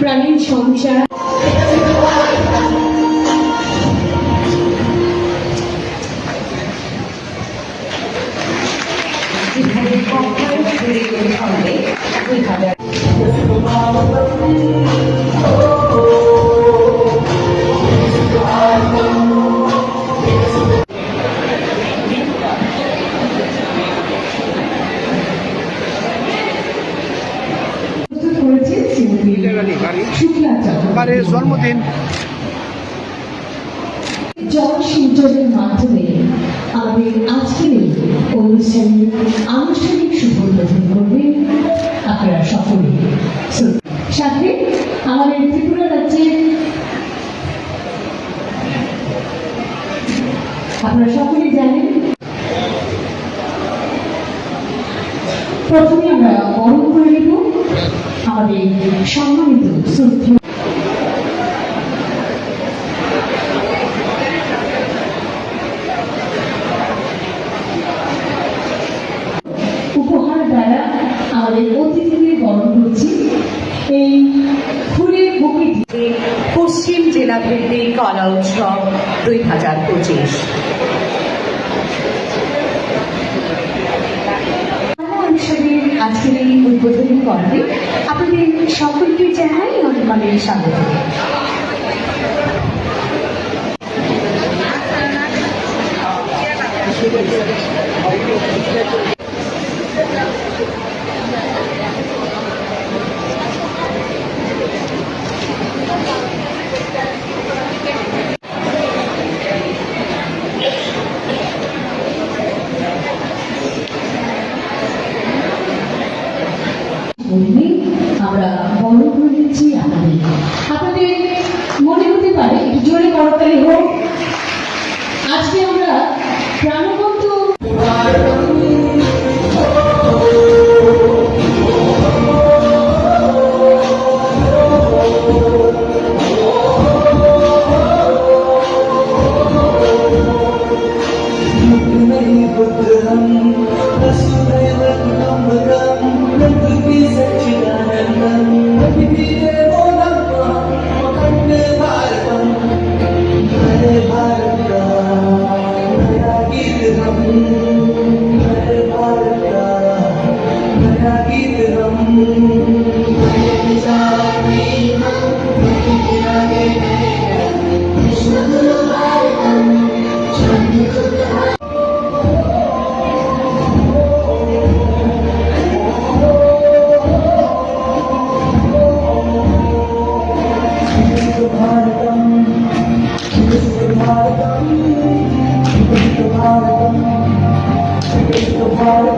প্রাণীর সঞ্চার Thank you. দিন জল সূর্যের মাধ্যমে আমাদের আজকের এই আনুষ্ঠানিক করবেন আপনারা সকলে। সাথে আমাদের ত্রিপুরা রাজ্যের আপনারা সকলেই জানেন, প্রথমে আমরা বরণ করে নেব আমাদের সম্মানিত শ্রদ্ধেয় উপহার দ্বারা আমাদের অতিথিদের বরণ করছি এই ফুলের বুকেটি পশ্চিম জেলা ভিত্তিক কলা উৎসব দুই হাজার পঁচিশ। অনুষদের আজকের এই উদ্বোধনী পর্বে আপনাদের সকলকে জানাই আমাদের স্বাগত। বললে আমরা বড় করে দিচ্ছি আপনাদের আপনাদের মনে হতে পারে, একটু জোরে করতালি হোক। আজকে আমরা Bye.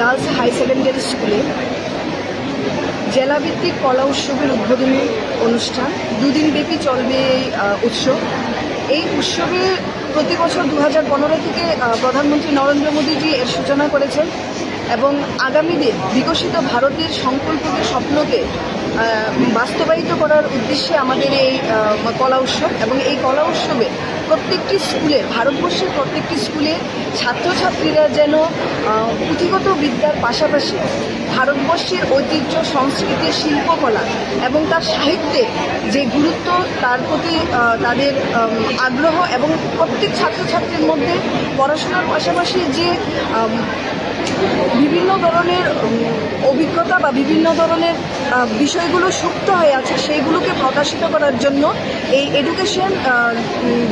গার্লস হাই সেকেন্ডারি স্কুলে জেলাভিত্তিক কলা উৎসবের উদ্বোধনী অনুষ্ঠান। দুদিন ব্যাপী চলবে এই উৎসব। এই উৎসবে প্রতি বছর দু হাজার পনেরো থেকে প্রধানমন্ত্রী নরেন্দ্র মোদীজি এর সূচনা করেছেন এবং আগামী দিন বিকশিত ভারতের সংকল্পকে, স্বপ্নকে বাস্তবায়িত করার উদ্দেশ্যে আমাদের এই কলা উৎসব এবং এই কলা উৎসবে প্রত্যেকটি স্কুলে, ভারতবর্ষের প্রত্যেকটি স্কুলে ছাত্রছাত্রীরা যেন পুঁথিগত বিদ্যার পাশাপাশি ভারতবর্ষের ঐতিহ্য, সংস্কৃতি, শিল্পকলা এবং তার সাহিত্যে যে গুরুত্ব, তার প্রতি তাদের আগ্রহ এবং প্রত্যেক ছাত্রছাত্রীর মধ্যে পড়াশোনার পাশাপাশি যে বিভিন্ন ধরনের অভিজ্ঞতা বা বিভিন্ন ধরনের বিষয়গুলো সুপ্ত হয়ে আছে, সেইগুলোকে প্রকাশিত করার জন্য এই এডুকেশন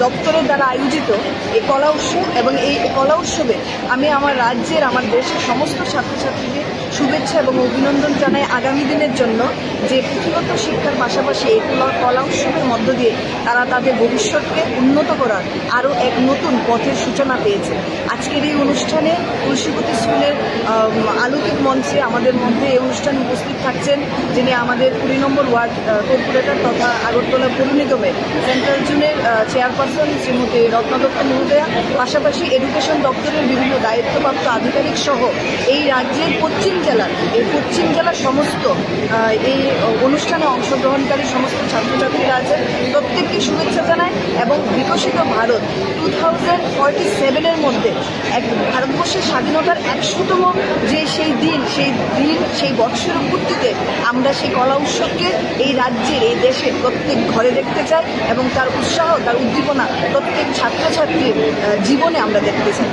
দপ্তরের দ্বারা আয়োজিত এই কলা উৎসব এবং এই কলা উৎসবে আমি আমার রাজ্যের, আমার দেশের সমস্ত ছাত্রছাত্রীদের শুভেচ্ছা এবং অভিনন্দন জানাই আগামী দিনের জন্য। যে পুঁথিগত শিক্ষার পাশাপাশি এই কলা- উৎসবের মধ্য দিয়ে তারা তাদের ভবিষ্যৎকে উন্নত করার আরও এক নতুন পথের সূচনা পেয়েছে। আজকের এই অনুষ্ঠানে তুলসীপতি স্কুলের আম, আলোকিক মঞ্চে আমাদের মধ্যে এই অনুষ্ঠানে উপস্থিত থাকছেন যিনি আমাদের কুড়ি নম্বর ওয়ার্ড কর্পোরেটর তথা আগরতলা পৌর নিগমের সেন্ট্রাল জোনের চেয়ারপারসন শ্রীমতী রত্না দত্ত মহোদয়া পাশাপাশি এডুকেশন দপ্তরের বিভিন্ন দায়িত্বপ্রাপ্ত আধিকারিক সহ এই রাজ্যের পশ্চিম জেলার এই পশ্চিম জেলার সমস্ত এই অনুষ্ঠানে অংশগ্রহণকারী সমস্ত ছাত্রছাত্রীরা আছেন। প্রত্যেককে শুভেচ্ছা জানাই এবং বিকশিত ভারত টু থাউজেন্ড ফর্টি সেভেনের মধ্যে এক ভারতবর্ষের স্বাধীনতার একশোতম যে সেই দিন সেই দিন, সেই বৎসরের পূর্তিতে আমরা সেই কলা উৎসবকে এই রাজ্যের, এই দেশের প্রত্যেক ঘরে দেখতে চাই এবং তার উৎসাহ, তার উদ্দীপনা প্রত্যেক ছাত্রছাত্রীর জীবনে আমরা দেখতে চাই।